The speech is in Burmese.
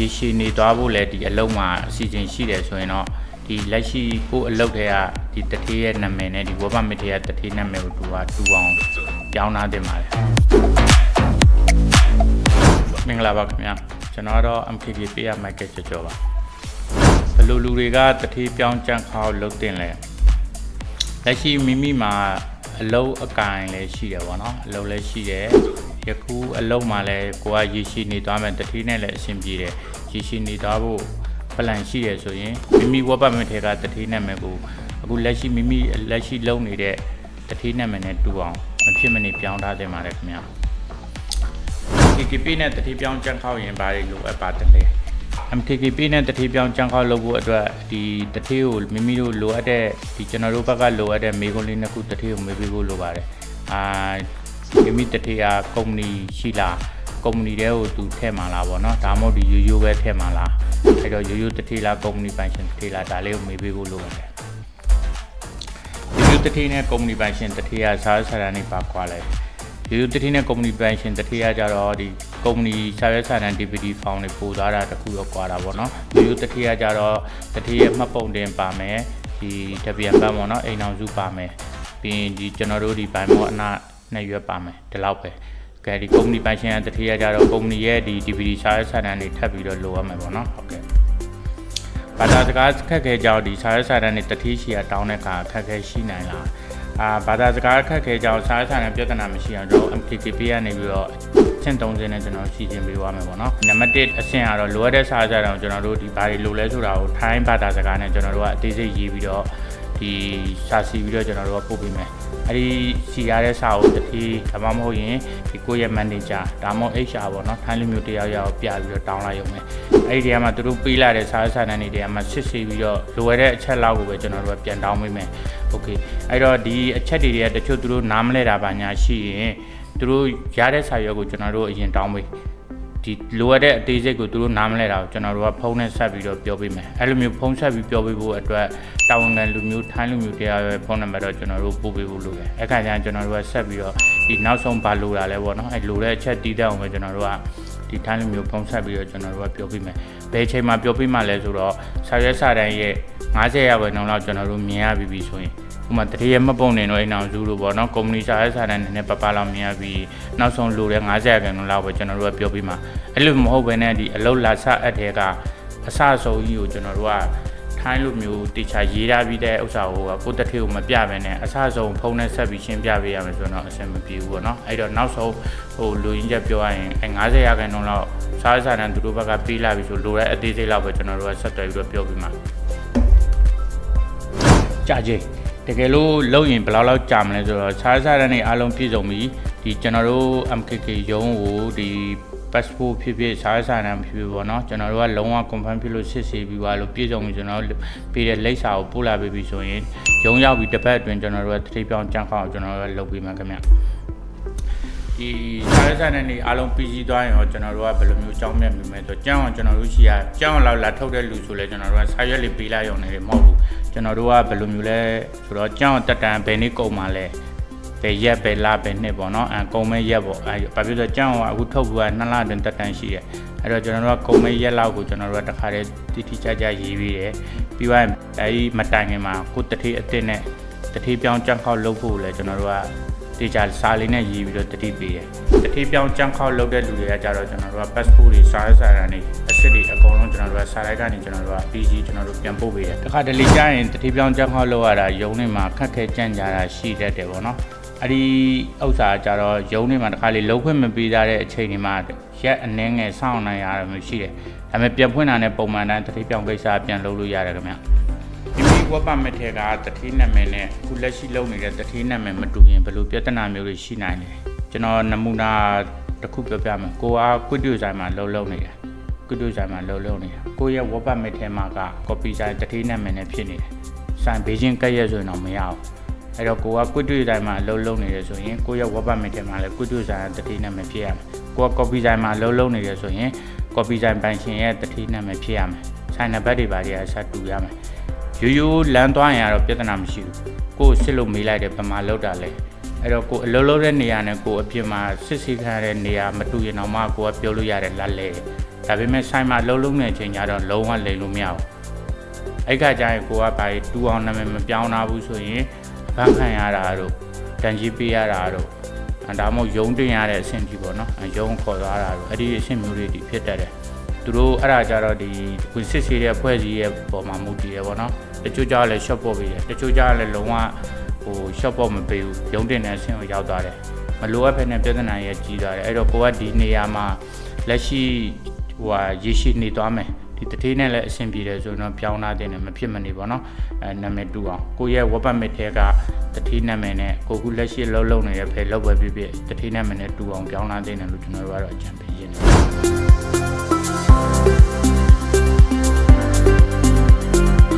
ရေရှည်နေသွားဖို့လည်းဒီအလုံးမှာအစီအစဉ်ရှိတယ်ဆိုရင်တော့ဒီလက်ရှိကိုအလုပ်တွေကဒီတထေးရဲ့နာမည်နဲ့ဒီဝဘမထေးရဲ့တထေးနာမည်ကိုတူပါတူအောင်ပြောင်းထားတင်ပါတယ်မင်္ဂလာပါခင်ဗျာကျွန်တော်ကတော့ MKK ပေးရမိုက်ကကျော်ကျော်ပါဘယ်လိုလူတွေကတထေးပြောင်းကြံခေါက်လုပ်တင်လဲလက်ရှိမိမိမှာ အလုပ်အကင်လည်းရှိတယ်ဗောနော်အလုပ်လည်းရှိတယ်ယခုအလုပ်မှာလည်းကိုကရေရှည်နေသွားမယ်တထေးနဲ့လည်းအဆင်ပြေတယ်ရေရှည်နေသွားဖို့ပလန်ရှိရဆိုရင်မိမိဝက်ပတ်မထဲကတတိနာမည်ကိုအခုလက်ရှိမိမိလက်ရှိလုံနေတဲ့တတိနာမည်နဲ့တူအောင်မဖြစ်မနေပြောင်းထားတင်ပါတယ်ခင်ဗျာ KKP နဲ့တတိပြောင်းကြံခေါက်ရင်ဘာတွေလိုအပ်ပါတယ်လဲ MTKP နဲ့တတိပြောင်းကြံခေါက်လုပ်ဖို့အတွက်ဒီတတိကိုမိမိတို့လိုအပ်တဲ့ဒီကျွန်တော်တို့ဘက်ကလိုအပ်တဲ့မေးခွန်းလေးနှစ်ခုတတိကိုမေးပေးဖို့လိုပါတယ်အာမိမိတတိကကုမ္ပဏီရှိလားကုမ္ပဏီတဲကိုသူထည့်မှာလားဗောနော်ဒါမှမဟုတ်ဒီရိုးရိုးပဲထည့်မှာလားအဲ့တော့ရိုးရိုးတတိလားကုမ္ပဏီပိုင်ရှင်တတိလားဒါလေးကိုမေးပေးဖို့လိုပါတယ်ရိုးရိုးတတိနဲ့ကုမ္ပဏီပိုင်ရှင်တတိကစားဆရာနေပါကွာလဲဒီလိုတတိနဲ့ကုမ္ပဏီပိုင်ရှင်တတိယကြတော့ဒီ ကုမ္ပဏီစာရွက်စာတမ်း DVD ဖောင်တွေပို့သွားတာတခုတော့ကွာတာပေါ့နော်ဒီလိုတတိယကြတော့တတိယမှတ်ပုံတင်ပါမယ်ဒီတပြန်ပန်းပေါ့နော်အိမ်အောင်စုပါမယ်ပြီးရင်ဒီကျွန်တော်တို့ဒီဘိုင်မောအနာနှစ်ရွက်ပါမယ်ဒီလောက်ပဲကဲဒီကုမ္ပဏီပိုင်ရှင်ကတတိယကြတော့ကုမ္ပဏီရဲ့ဒီ DVD စာရွက်စာတမ်းတွေထပ်ပြီးတော့လိုရမယ်ပေါ့နော်ဟုတ်ကဲ့ဘာသာစကားခက်ခဲကြောင်းဒီစာရွက်စာတမ်းတွေတတိရှိရတောင်းတဲ့အခါခက်ခဲရှိနိုင်လား အာဘာသာစကားအခက်ခဲကြောင့်စားစားနဲ့ပြဿနာမရှိအောင်ကျွန်တော် MTKP ကနေပြီးတော့အဆင့်30နဲ့ကျွန်တော်ရှင်းပြပေးသွားမယ်ပေါ့နော်နံပါတ်1အဆင့်ကတော့လိုအပ်တဲ့စားစားတောင်ကျွန်တော်တို့ဒီဘာတွေလိုလဲဆိုတာကိုထိုင်းဘာသာစကားနဲ့ကျွန်တော်တို့ကအသေးစိတ်ရေးပြီးတော့ ဒီစာစီပြီးတော့ကျွန်တော်တို့ကပို့ပေးမယ်အဲ့ဒီစီရတဲ့စာကိုတတိဒါမှမဟုတ်ရင်ဒီကိုယ့်ရဲ့ manager ဒါမှမဟုတ် HR ပေါ့နော်ထိုင်းလူမျိုးတယောက်ယောက်ပြပြီးတော့တောင်းလိုက်ရုံနဲ့အဲ့ဒီတည်းကမှသူတို့ပေးလာတဲ့စာစာတမ်းတွေတည်းကမှစစ်ဆေးပြီးတော့လိုအပ်တဲ့အချက်လောက်ကိုပဲကျွန်တော်တို့ကပြန်တောင်းပေးမယ် โอเคအဲ့တော့ဒီအချက်တွေတွေကတချို့သူတို့နားမလဲတာပါညာရှိရင်သူတို့ရတဲ့စာရွက်ကိုကျွန်တော်တို့အရင်တောင်းပေး ဒီလိုအပ်တဲ့အသေးစိတ်ကိုသူတို့နားမလဲတာကိုကျွန်တော်တို့ကဖုန်းနဲ့ဆက်ပြီးတော့ပြောပေးမယ်အဲ့လိုမျိုးဖုန်းဆက်ပြီးပြောပေးဖို့အတွက်တာဝန်ခံလူမျိုးထိုင်းလူမျိုးတရားရဲ့ဖုန်းနံပါတ်တော့ကျွန်တော်တို့ပို့ပေးဖို့လိုတယ်အဲ့ခါကျရင်ကျွန်တော်တို့ကဆက်ပြီးတော့ဒီနောက်ဆုံးဘာလိုတာလဲပေါ့နော်အဲ့လိုတဲ့အချက်တီးတဲ့အောင်ပဲကျွန်တော်တို့က ဒီထိုင်းလူမျိုးဖုန်းဆက်ပြီးတော့ကျွန်တော်တို့ကပြောပေးမယ်ဘယ်အချိန်မှာပြောပေးမှလဲဆိုတော့စာရွက်စာတမ်းရဲ့90ရာခိုင်နှုန်းလောက်ကျွန်တော်တို့မြင်ရပြီပြီဆိုရင်ဥပမာတရေမပုံနေတော့အိမ်အောင်စုလို့ပေါ့နော်ကုမ္ပဏီစာရေးစာတမ်းနည်းနည်းပပလောက်မြင်ရပြီးနောက်ဆုံးလိုတဲ့90ရာခိုင်နှုန်းလောက်ပဲကျွန်တော်တို့ကပြောပြီးမှအဲ့လိုမဟုတ်ဘဲနဲ့ဒီအလုတ်လာဆအပ်တဲ့ကအစအဆုံးကြီးကိုကျွန်တော်တို့က ထိုင်းလိုမျိုးတေချာရေးထားပြီးတဲ့ဥစ္စာကိုကကိုယ့်တစ်ထေကိုမပြဘဲနဲ့အစအဆုံးဖုန်းနဲ့ဆက်ပြီးရှင်းပြပေးရမယ်ဆိုတော့အဆင်မပြေဘူးပေါ့နော်အဲ့တော့နောက်ဆုံးဟိုလူရင်းချက်ပြောရရင်အဲ90ရာခိုင်နှုန်းလောက်စာရေးစာတမ်းသူတို့ဘက်ကပေးလာပြီဆိုလိုတဲ့အသေးစိတ်လောက်ပဲကျွန်တော်တို့ကဆက်သွယ်ပြီးတော့ပြောပြီးမှကြာကြီးတကယ်လို့လုံရင်ဘယ်လောက်လောက်ကြာမလဲဆိုတော့စားစားတဲ့နေအားလုံးပြည့်စုံပြီဒီကျွန်တော်တို့ MKK ရုံးကိုဒီ passport ဖြစ်ဖြစ်စားစားတဲ့ဖြစ်ဖြစ်ပေါ့နော်ကျွန်တော်တို့ကလုံးဝ confirm ဖြစ်လို့စစ်ဆေးပြီးသွားလို့ပြည့်စုံပြီကျွန်တော်တို့ပေးတဲ့လိပ်စာကိုပို့လာပေးပြီဆိုရင်ရုံးရောက်ပြီးတစ်ပတ်အတွင်းကျွန်တော်တို့ကတတိပြောင်းကြံ့ခေါအောင်ကျွန်တော်တို့ကလုပ်ပေးမှာခင်ဗျဒီစားရစားတဲ့နေအားလုံးပြီးစီးသွားရင်တော့ကျွန်တော်တို့ကဘယ်လိုမျိုးကြောင်းမြတ်မိမယ်ဆိုတော့ကြောင်းအောင်ကျွန်တော်တို့ရှိရကြောင်းအောင်လောက်လာထုတ်တဲ့လူဆိုလဲကျွန်တော်တို့ကစာရွက်လေးပေးလိုက်ရုံနဲ့မဟုတ်ဘူးကျွန်တော်တို့ကဘယ်လိုမျိုးလဲဆိုတော့ကြောင်းအောင်တက်တန်ဘယ်နေ့ကုန်မှာလဲ ဘယ်ရက်ဘယ်လဘယ်နှစ်ပေါ့နော်အဲကုန်မဲ့ရက်ပေါ့အဲဘာဖြစ်လို့ကြောင်းအောင်အခုထုတ်ပြီးကနှစ်လတွင်တက်တန်ရှိတယ်အဲ့တော့ကျွန်တော်တို့ကကုန်မဲ့ရက်လောက်ကိုကျွန်တော်တို့ကတခါတည်းတိတိကျကျရေးပြီးတယ်ပြီးသွားရင်အဲဒီမတိုင်ခင်မှာကိုတတိအစ်စ်နဲ့တတိပြောင်းကြံ့ခေါက်လုပ်ဖို့လဲကျွန်တော်တို့ကတေချာစာလေးနဲ့ရေးပြီးတော့တတိပေးတယ်။တတိပြောင်းကြမ်းခေါက်လုပ်တဲ့လူတွေကကြတော့ကျွန်တော်တို့က passport တွေစာရေးစာတမ်းတွေအစစ်တွေအကုန်လုံးကျွန်တော်တို့ကစာရိုက်ကနေကျွန်တော်တို့က PC ကျွန်တော်တို့ပြန်ပို့ပေးတယ်။တစ်ခါတလေကြာရင်တတိပြောင်းကြမ်းခေါက်လုပ်ရတာရုံးနေမှာခက်ခဲကြန့်ကြတာရှိတတ်တယ်ပေါ့နော်။ အဲ့ဒီဥစ္စာကြတော့ရုံးနေမှာတစ်ခါလေလုံးခွင့်မပေးသားတဲ့အချိန်တွေမှာရက်အနှင်းငယ်စောင့်နိုင်ရတယ်မျိုးရှိတယ်။ဒါပေမဲ့ပြန်ဖွင့်တာနဲ့ပုံမှန်တိုင်းတတိပြောင်းကိစ္စပြန်လုပ်လို့ရတယ်ခင်ဗျ။မိမိဝက်ပါမထဲကတတိနာမည်နဲ့အခုလက်ရှိလုပ်နေတဲ့တတိနာမည်မတူရင်ဘယ်လိုပြဿနာမျိုးတွေရှိနိုင်လဲကျွန်တော်နမူနာတစ်ခုပြောပြမယ်ကိုအားကွတ်တူဆိုင်မှာလှုပ်လှုပ်နေတယ်ကွတ်တူဆိုင်မှာလှုပ်လှုပ်နေတာကိုရဲ့ဝက်ပါမထဲမှာကကော်ပီဆိုင်တတိနာမည်နဲ့ဖြစ်နေတယ်ဆိုင်ဘေးချင်းကက်ရက်ဆိုရင်တော့မရအောင် အဲ့တော့ကိုကကွတ်တူဆိုင်မှာလှုပ်လှုပ်နေတယ်ဆိုရင်ကိုရဲ့ဝက်ပါမထဲမှာလည်းကွတ်တူဆိုင်တတိနာမည်ဖြစ်ရမယ်ကိုကကော်ပီဆိုင်မှာလှုပ်လှုပ်နေတယ်ဆိုရင်ကော်ပီဆိုင်ပိုင်ရှင်ရဲ့တတိနာမည်ဖြစ်ရမယ်ဆိုင်နံပါတ်တွေပါတွေအဆက်တူရမယ်ရိုးရိုးလမ်းသွားရင်ကတော့ပြဿနာမရှိဘူးကိုယ်စစ်လို့မေးလိုက်တယ်ဗမာလောက်တာလဲအဲ့တော့ကိုယ်အလုံးလုံးတဲ့နေရာနဲ့ကိုယ်အပြင်မှာစစ်စစ်ခံရတဲ့နေရာမတူရင်တော့မှကိုယ်ကပြောလို့ရတယ်လက်လဲဒါပေမဲ့ဆိုင်မှာအလုံးလုံးနေချိန်ကျတော့လုံးဝလိမ်လို့မရဘူးအဲ့ခါကျရင်ကိုကဘာတူအောင်နာမည်မပြောင်းနာဘူးဆိုရင် အဖမ်းခံရတာတို့တန်ကြီးပေးရတာတို့အဲဒါမှမဟုတ်ယုံတင်ရတဲ့အဆင့်ကြီးပေါ့နော်အဲယုံခေါ်သွားတာတို့အဲ့ဒီအဆင့်မျိုးတွေဒီဖြစ်တတ်တယ်သူတို့အဲ့ဒါကြတော့ဒီကိုစစ်ဆေးတဲ့ဖွဲ့စည်းရဲ့ပုံမှာမူတည်ရပေါ့နော်တချို့ကြလည်း short ပို့ပေးတယ်တချို့ကြလည်းလုံးဝဟို short ပို့မပေးဘူးယုံတင်တဲ့အဆင့်ကိုရောက်သွားတယ်မလိုအပ်ဖ ೇನೆ ပြဿနာရဲ့ကြီးသွားတယ်အဲ့တော့ကိုကဒီနေရာမှာလက်ရှိဟိုဟာရေရှိနေသွားမယ် ဒီတတိနဲ့လည်းအဆင်ပြေတယ်ဆိုတော့ပြောင်းလာတဲ့နဲ့မဖြစ်မနေပေါ့နော်အဲနာမည်တူအောင်ကိုရဲ့ web permit ထဲကတတိနာမည်နဲ့ကိုခုလက်ရှိလုံးလုံးနေတဲ့ဖယ်လောက်ပဲဖြစ်ဖြစ်တတိနာမည်နဲ့တူအောင်ပြောင်းလာတဲ့နဲ့လို့ကျွန်တော်တို့ကတော့အကြံပေးရင်းတယ်